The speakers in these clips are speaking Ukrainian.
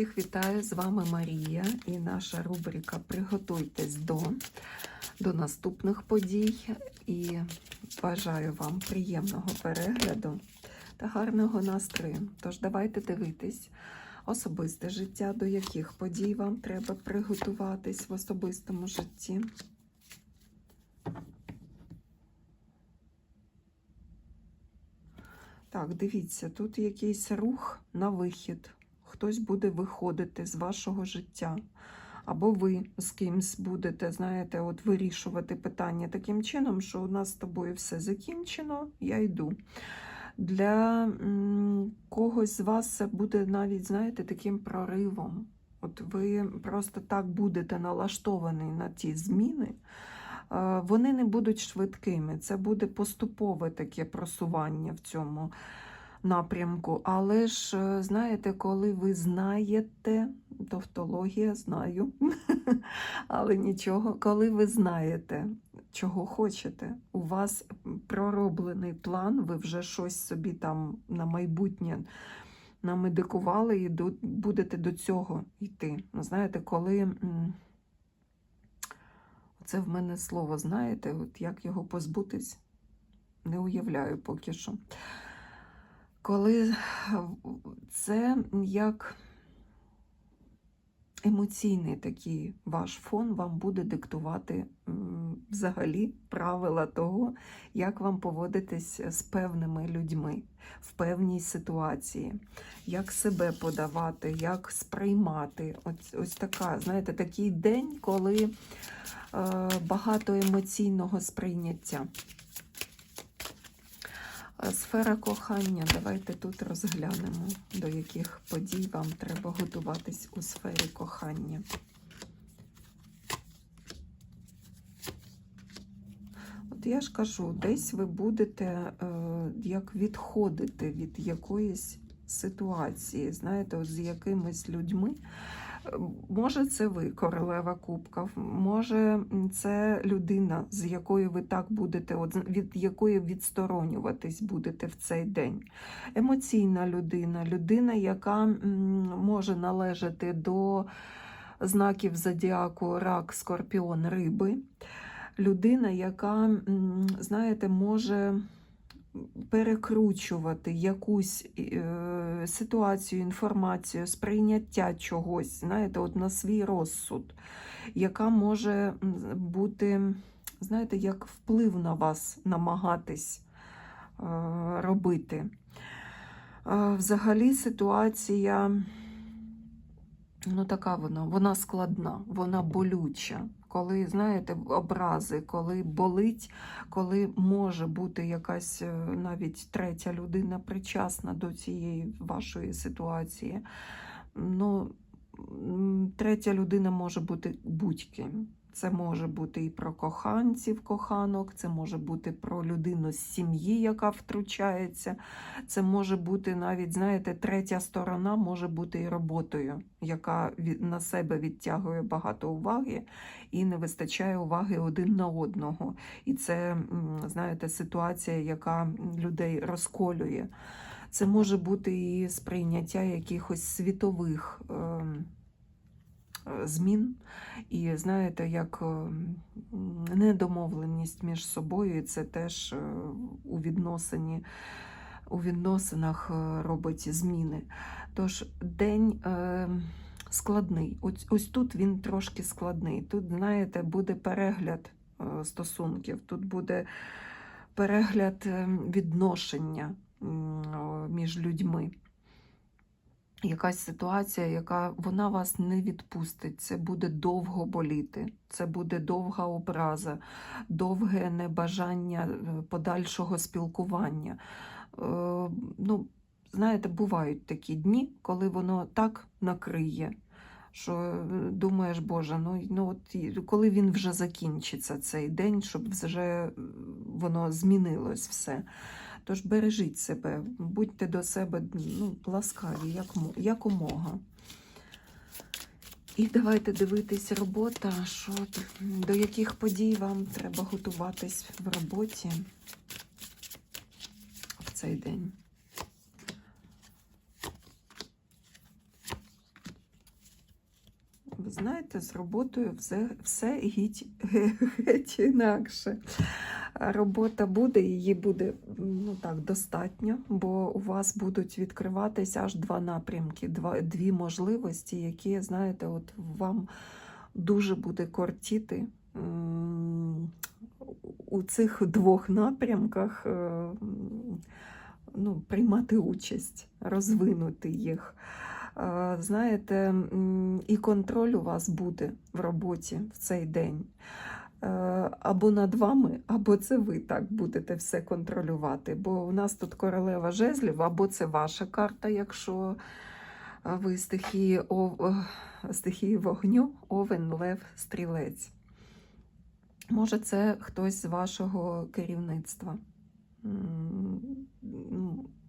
Всіх вітаю, з вами Марія і наша рубрика Приготуйтесь до, до наступних подій. І бажаю вам приємного перегляду та гарного настрою. Тож давайте дивитись особисте життя, до яких подій вам треба приготуватись в особистому житті. Так, дивіться, тут якийсь рух на вихід. Хтось буде виходити з вашого життя. Або ви з кимсь будете, знаєте, от вирішувати питання таким чином, що у нас з тобою все закінчено, я йду. Для когось з вас це буде навіть, знаєте, таким проривом. От ви просто так будете налаштовані на ті зміни, е, вони не будуть швидкими. Це буде поступове таке просування в цьому напрямку. Але ж, е, знаєте, коли ви знаєте, тавтологія знаю, але нічого, коли ви знаєте, чого хочете, у вас пророблений план, ви вже щось собі там на майбутнє намедикували і до- будете до цього йти. Ну, Знаєте, коли. це в мене слово, знаєте, от як його позбутись, не уявляю поки що. Коли це як емоційний такий ваш фон вам буде диктувати взагалі правила того, як вам поводитись з певними людьми в певній ситуації, як себе подавати, як сприймати. Ось, ось така, знаєте, такий день, коли е, багато емоційного сприйняття. Сфера кохання. Давайте тут розглянемо, до яких подій вам треба готуватись у сфері кохання. От я ж кажу, десь ви будете е, як відходити від якоїсь ситуації, знаєте, з якимись людьми. Може, це ви, королева кубків, може, це людина, з якою ви так будете, від якої відсторонюватись будете в цей день. Емоційна людина, людина, яка може належати до знаків зодіаку рак, скорпіон, риби. Людина, яка, знаєте, може перекручувати якусь е, ситуацію, інформацію, сприйняття чогось, знаєте, от на свій розсуд, яка може бути, знаєте, як вплив на вас намагатись е, робити. Е, Взагалі ситуація, ну така вона, вона складна, вона болюча. Коли, знаєте, образи, коли болить, коли може бути якась е, навіть третя людина причасна до цієї вашої ситуації. Ну, третя людина може бути будь-ким. Це може бути і про коханців, коханок, це може бути про людину з сім'ї, яка втручається. Це може бути навіть, знаєте, третя сторона може бути і роботою, яка на себе відтягує багато уваги і не вистачає уваги один на одного. І це, знаєте, ситуація, яка людей розколює. Це може бути і сприйняття якихось світових. е, Змін, і знаєте, як ем, недомовленість між собою, і це теж е, у відносині, у відносинах е, робить зміни. Тож день е, складний. Ось, ось тут він трошки складний. Тут, знаєте, буде перегляд е, стосунків, тут буде перегляд е, відношення між людьми. Якась ситуація, яка вона вас не відпустить. Це буде довго боліти, це буде довга образа, довге небажання е, подальшого спілкування. Е, ну, знаєте, бувають такі дні, коли воно так накриє, що е, думаєш, Боже, ну, ну от коли він вже закінчиться цей день, щоб вже е, воно змінилось все. Тож бережіть себе, будьте до себе ну, ласкаві, як, якомога. І давайте дивитись робота, що до яких подій вам треба готуватись в роботі в цей день. ви знаєте, з роботою все, все геть, геть інакше. Робота буде, її буде ну так, достатньо, бо у вас будуть відкриватися аж два напрямки, два, дві можливості, які, знаєте, от вам дуже буде кортіти у цих двох напрямках е, ну, приймати участь, розвинути їх. Е, Знаєте, і контроль у вас буде в роботі в цей день. Е, Або над вами, або це ви так будете все контролювати. Бо у нас тут королева жезлів, або це ваша карта, якщо е, ви стихії, ов- е, стихії вогню, овен, лев, стрілець. Може, це хтось з вашого керівництва.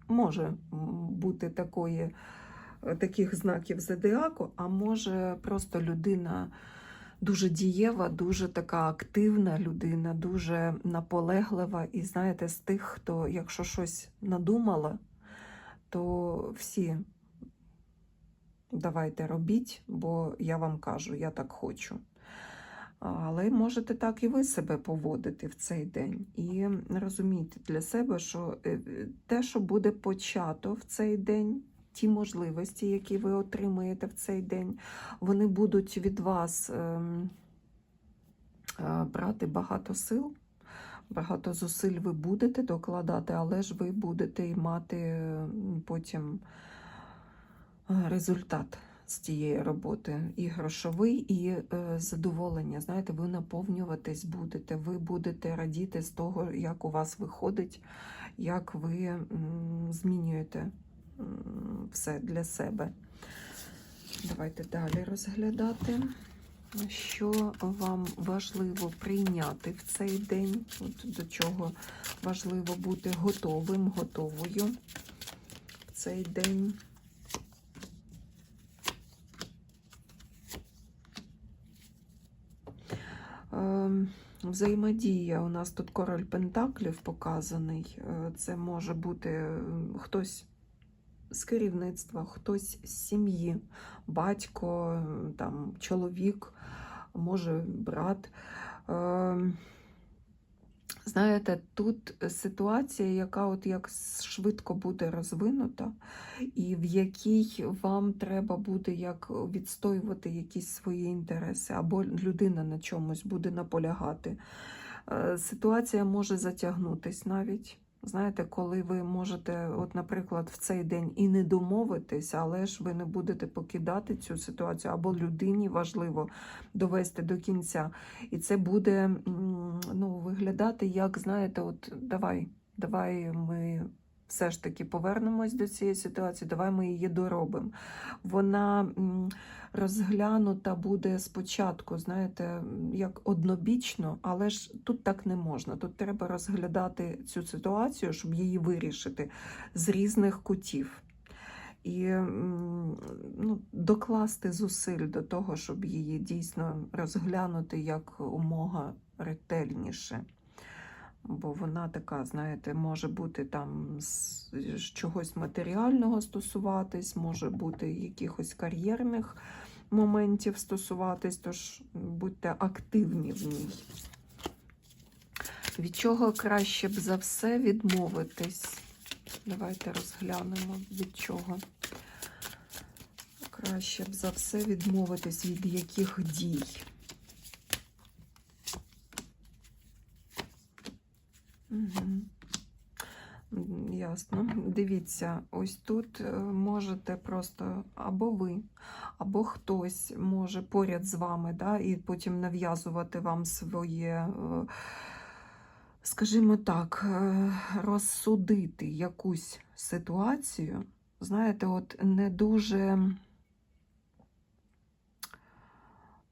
Може бути такої, таких знаків зодіаку, а може просто людина дуже дієва, дуже така активна людина, дуже наполеглива. І знаєте, з тих, хто, якщо щось надумала, то всі давайте робіть, бо я вам кажу, я так хочу. Але можете так і ви себе поводити в цей день. І розуміти для себе, що е, те, що буде почато в цей день, ті можливості, які ви отримаєте в цей день, вони будуть від вас ем, е, брати багато сил. Багато зусиль ви будете докладати, але ж ви будете і мати потім е, результат з тієї роботи. І грошовий, і е, задоволення. Знаєте, ви наповнюватись будете, ви будете радіти з того, як у вас виходить, як ви змінюєте все для себе. Давайте далі розглядати. Що вам важливо прийняти в цей день? От до чого важливо бути готовим, готовою в цей день. Ем, Взаємодія. У нас тут король Пентаклів показаний. Е, Це може бути хтось з керівництва, хтось з сім'ї, батько, там, чоловік, може брат. Ем, Знаєте, тут ситуація, яка от як швидко буде розвинута, і в якій вам треба буде як відстоювати якісь свої інтереси, або людина на чомусь буде наполягати. Е, Ситуація може затягнутись навіть. Знаєте, коли ви можете, от, наприклад, в цей день і не домовитись, але ж ви не будете покидати цю ситуацію, або людині важливо довести до кінця. І це буде ну, виглядати як, знаєте, от давай, давай ми все ж таки повернемось до цієї ситуації, давай ми її доробимо. Вона розглянута буде спочатку, знаєте, як однобічно, але ж тут так не можна. Тут треба розглядати цю ситуацію, щоб її вирішити з різних кутів. І ну, докласти зусиль до того, щоб її дійсно розглянути як умога ретельніше. Бо вона така, знаєте, може бути там з чогось матеріального стосуватись, може бути якихось кар'єрних моментів стосуватись, тож будьте активні в ній. Від чого краще б за все відмовитись? Давайте розглянемо від чого. Краще б за все відмовитись від яких дій. Угу. Ясно. Дивіться, ось тут е, можете просто або ви, або хтось може поряд з вами, да, і потім нав'язувати вам своє, е, скажімо так, е, розсудити якусь ситуацію. Знаєте, от не дуже,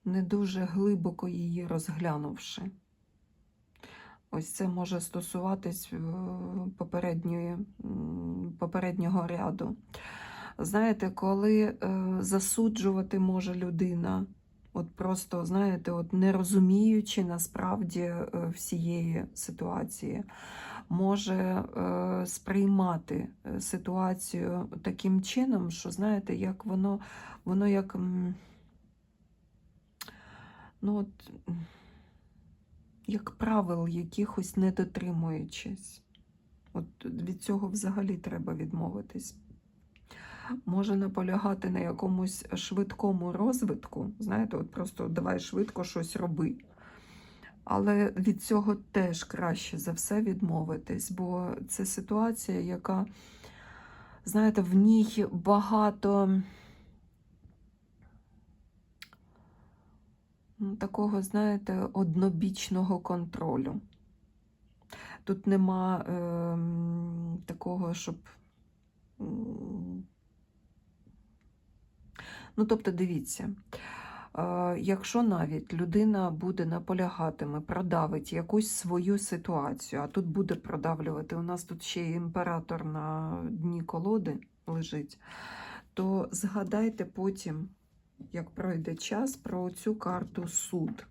не дуже глибоко її розглянувши. Ось це може стосуватись е, попередньої, попереднього ряду. Знаєте, коли е, засуджувати може людина, от просто, знаєте, от не розуміючи насправді е, всієї ситуації, може сприймати ситуацію таким чином, що, знаєте, як воно, воно як. ну от, як правил якихось не дотримуючись. От від цього взагалі треба відмовитись. Може наполягати на якомусь швидкому розвитку, знаєте, от просто давай швидко щось роби. Але від цього теж краще за все відмовитись, бо це ситуація, яка, знаєте, в ній багато такого, знаєте, однобічного контролю. Тут нема ем, такого, щоб. Ну, тобто, дивіться, е, якщо навіть людина буде наполягатиме, продавить якусь свою ситуацію, а тут буде продавлювати, у нас тут ще й імператор на дні колоди лежить, то згадайте потім, як пройде час, про цю карту суд.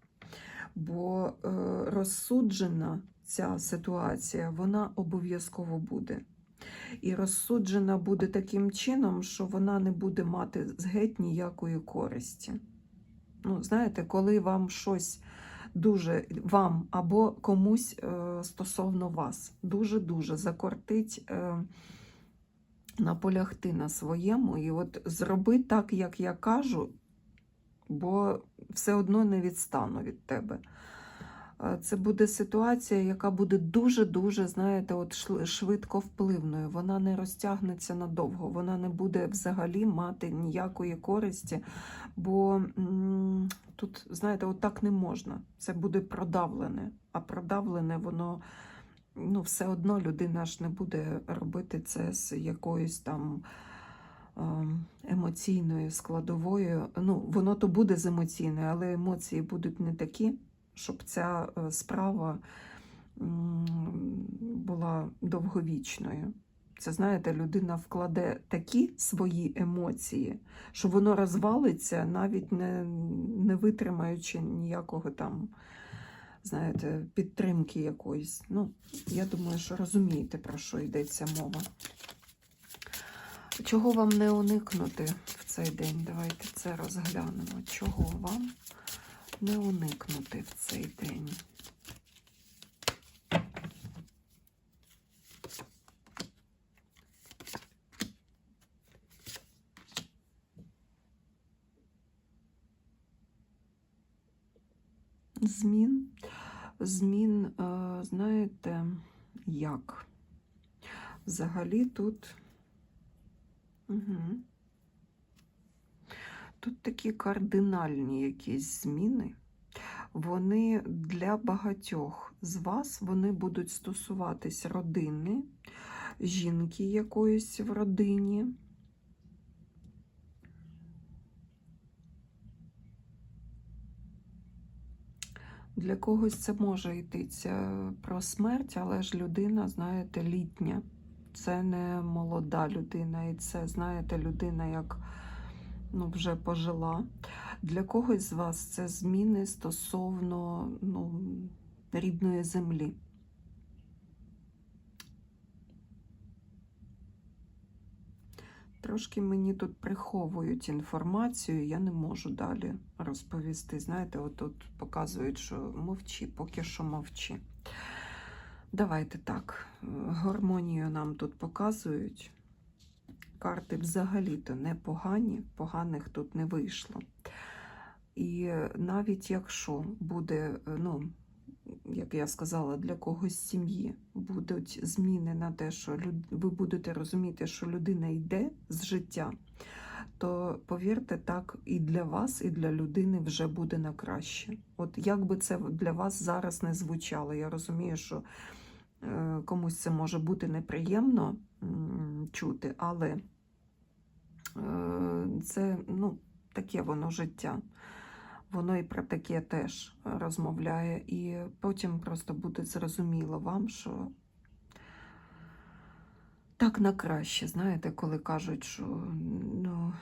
Бо е, розсуджена ця ситуація, вона обов'язково буде. І розсуджена буде таким чином, що вона не буде мати геть ніякої користі. Ну, знаєте, коли вам щось дуже вам або комусь е, стосовно вас дуже-дуже закортить е, наполягти на своєму, і от зроби так, як я кажу, бо все одно не відстану від тебе. Це буде ситуація, яка буде дуже-дуже, знаєте, от швидко впливною. Вона не розтягнеться надовго, вона не буде взагалі мати ніякої користі, бо тут, знаєте, от так не можна. Це буде продавлене. А продавлене, воно ну, все одно людина ж не буде робити це з якоюсь там емоційною складовою. Ну, воно то буде з емоційною, але емоції будуть не такі, щоб ця е, справа була довговічною. Це, знаєте, людина вкладе такі свої емоції, що воно розвалиться, навіть не, не витримаючи ніякого там, знаєте, підтримки якоїсь. Ну, я думаю, що розумієте, про що йдеться мова. Чого вам не уникнути в цей день? Давайте це розглянемо. Чого вам не уникнути в цей день? Змін. Змін, е, знаєте, як? Взагалі тут. Угу. Тут такі кардинальні якісь зміни. Вони для багатьох з вас вони будуть стосуватись родини, жінки якоїсь в родині. Для когось це може йтися про смерть, але ж людина, знаєте, літня. Це не молода людина, і це, знаєте, людина, як ну, вже пожила. Для когось з вас це зміни стосовно ну, рідної землі. Трошки мені тут приховують інформацію, я не можу далі розповісти. Знаєте, тут показують, що мовчи, поки що мовчи. Давайте так, гармонію нам тут показують. Карти взагалі-то непогані, поганих тут не вийшло. І навіть якщо буде, ну, як я сказала, для когось сім'ї будуть зміни на те, що люд- ви будете розуміти, що людина йде з життя, то повірте, так і для вас, і для людини вже буде на краще. От як би це для вас зараз не звучало, я розумію, що е, комусь це може бути неприємно чути, але е, це ну, таке воно життя. Воно і про таке теж розмовляє, і потім просто буде зрозуміло вам, що так на краще, знаєте, коли кажуть, що ну,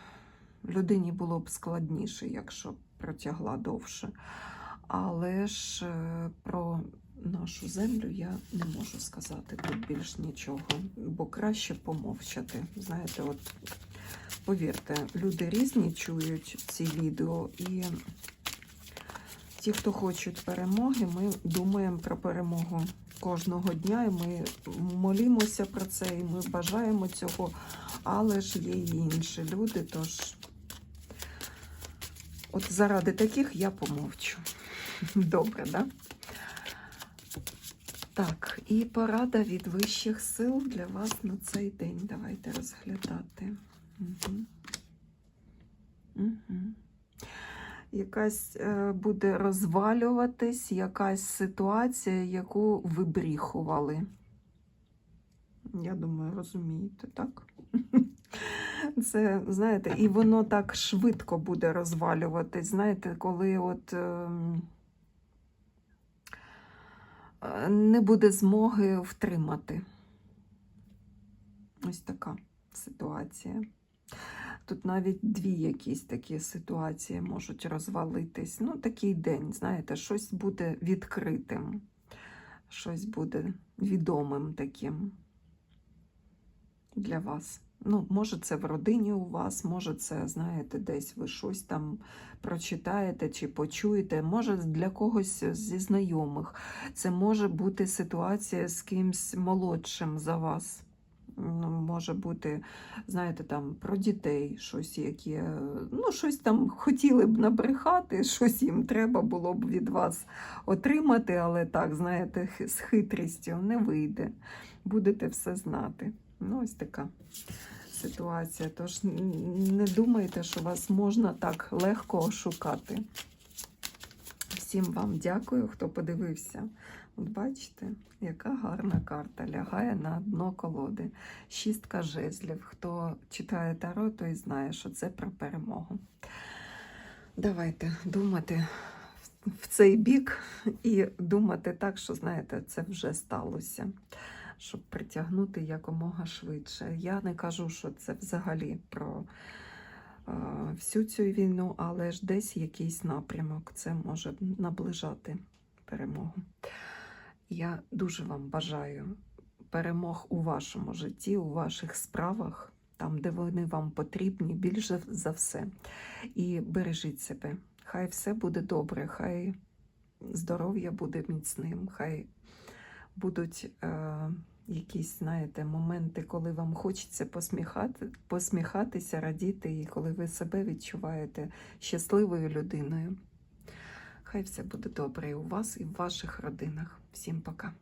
людині було б складніше, якщо б протягла довше. Але ж е, про нашу землю я не можу сказати тут більш нічого, бо краще помовчати. Знаєте, от повірте, люди різні чують ці відео, і ті, хто хочуть перемоги, ми думаємо про перемогу кожного дня, і ми молімося про це, і ми бажаємо цього, але ж є і інші люди, тож от заради таких я помовчу. Добре, да? Так, і порада від вищих сил для вас на цей день. Давайте розглядати. Угу. Угу. Якась е, буде розвалюватись, якась ситуація, яку вибріхували. Я думаю, розумієте, так? Це, знаєте, і воно так швидко буде розвалюватись. Знаєте, коли от ем, е, не буде змоги втримати. Ось така ситуація. Тут навіть дві якісь такі ситуації можуть розвалитись. Ну, такий день, знаєте, щось буде відкритим, щось буде відомим таким для вас. Ну, може, це в родині у вас, може, це, знаєте, десь ви щось там прочитаєте чи почуєте, може, для когось зі знайомих. Це може бути ситуація з кимсь молодшим за вас. Ну, може бути, знаєте, там про дітей щось, яке, ну, щось там хотіли б набрехати, щось їм треба було б від вас отримати, але так, знаєте, з хитрістю не вийде. Будете все знати. Ну, ось така ситуація. Тож не думайте, що вас можна так легко ошукати. Всім вам дякую, хто подивився. От бачите, яка гарна карта лягає на дно колоди. Шістка жезлів. Хто читає Таро, той знає, що це про перемогу. Давайте думати в цей бік і думати так, що знаєте, це вже сталося, щоб притягнути якомога швидше. Я не кажу, що це взагалі про всю цю війну, але ж десь якийсь напрямок це може наближати перемогу. Я дуже вам бажаю перемог у вашому житті, у ваших справах, там, де вони вам потрібні, більше за все. І бережіть себе. Хай все буде добре, хай здоров'я буде міцним, хай будуть е, якісь, знаєте, моменти, коли вам хочеться посміхати, посміхатися, радіти, і коли ви себе відчуваєте щасливою людиною. Хай все буде добре і у вас, і в ваших родинах. Всім пока.